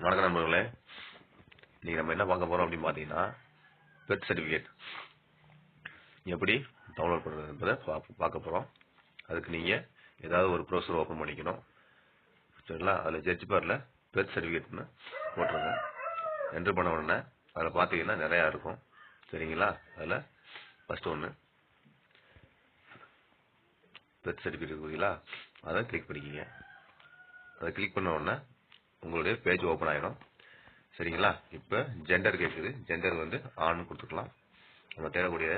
வணக்கம் நண்பர்களே. இன்னைக்கு நம்ம என்ன பார்க்க போறோம் அப்படின்னு பார்த்தீங்கன்னா பெர்த் சர்டிஃபிகேட் எப்படி டவுன்லோட் பண்ணுறது என்பதை பா- பார்க்க போறோம். அதுக்கு நீங்க ஏதாவது ஒரு ப்ரௌசர் ஓப்பன் பண்ணிக்கணும். சரிங்களா? அதில் ஜட்ஜ் பாரில் பெர்த் சர்டிஃபிகேட்னு போட்டுருங்க. என்ட்ரு பண்ண உடனே அதில் பார்த்தீங்கன்னா நிறையா இருக்கும். சரிங்களா? அதில் ஃபர்ஸ்ட் ஒன்று பெர்த் சர்டிஃபிகேட் இருக்குங்களா அதை கிளிக் பண்ணிக்கிங்க. அதை கிளிக் பண்ண உடனே உங்களுடைய பேஜ் ஓப்பன் ஆயிடும் சரிங்களா? இப்போ ஜெண்டர் கேட்குது ஜெண்டர் வந்து ஆண் கொடுத்துக்கலாம். நம்ம தேடக்கூடிய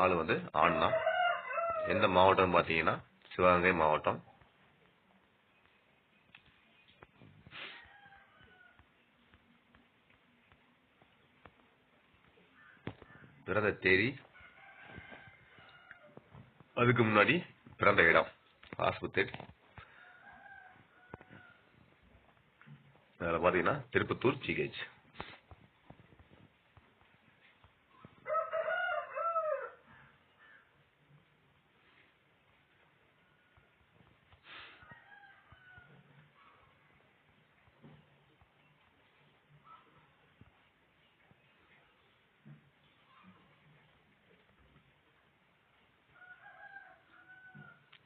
ஆள் வந்து ஆண் தான் எந்த மாவட்டம் பார்த்தீங்கன்னா சிவகங்கை மாவட்டம். பிறந்த தேதி. அதுக்கு முன்னாடி பிறந்த இடம். ஆஸ்பத்திரி அதில் பார்த்தீங்கன்னா திருப்பத்தூர் ஜிஹெச்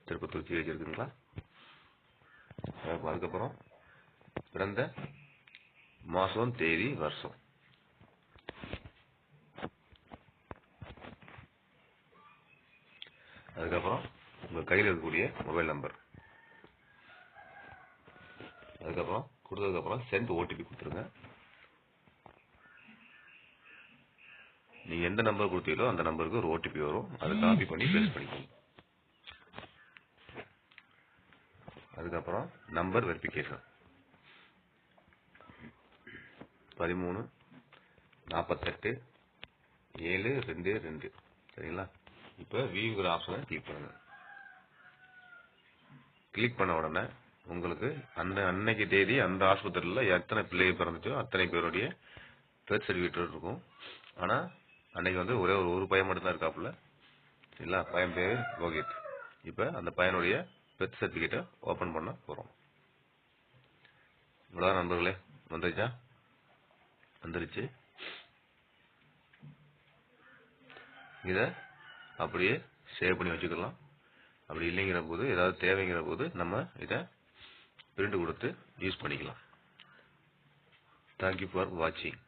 திருப்பத்தூர் ஜிஹெச் இருக்குங்களா? அதுக்கப்புறம் பிறந்த மாசம் தேதி வருஷம். அதுக்கப்புறம் உங்க கையில் இருக்கக்கூடிய மொபைல் நம்பர் அதுக்கப்புறம் கொடுத்ததுக்கு அப்புறம் சென்ட் ஓடிபி கொடுத்துருங்க. நீங்க எந்த நம்பர் கொடுத்தீங்களோ அந்த நம்பருக்கு ஒரு ஓடிபி வரும். அதை காப்பி பண்ணி பேஸ்ட் பண்ணிக்கோங்க. அதுக்கப்புறம் நம்பர் வெரிஃபிகேஷன் பதிமூணு நாற்பத்தெட்டு ஏழு ரெண்டு ரெண்டு. சரிங்களா? இப்போ வியூங்கிற ஆப்ஷனை கிளிக் பண்ணுங்கள் கிளிக் பண்ண உடனே உங்களுக்கு அந்த அன்னைக்கு தேதி அந்த ஆஸ்பத்திரியில் எத்தனை பிள்ளை பிறந்துச்சோ அத்தனை பேருடைய பெர்த் சர்டிஃபிகேட் இருக்கும். ஆனால் அன்னைக்கு வந்து ஒரே ஒரு ஒரு பையன் மட்டும்தான் இருக்காப்புல. சரிங்களா? பையன் பேர் ரோஹித். இப்போ அந்த பையனுடைய பெர்த் சர்டிஃபிகேட்டை ஓப்பன் பண்ண போகிறோம் இவ்வளோதான் நண்பர்களே. வந்துச்சா வந்துருச்சு. இதை அப்படியே சேவ் பண்ணி வச்சுக்கலாம். அப்படி இல்லைங்கிற போது ஏதாவது தேவைங்கிற போது நம்ம இதை பிரிண்ட் கொடுத்து யூஸ் பண்ணிக்கலாம். தேங்க்யூ ஃபார் வாட்சிங்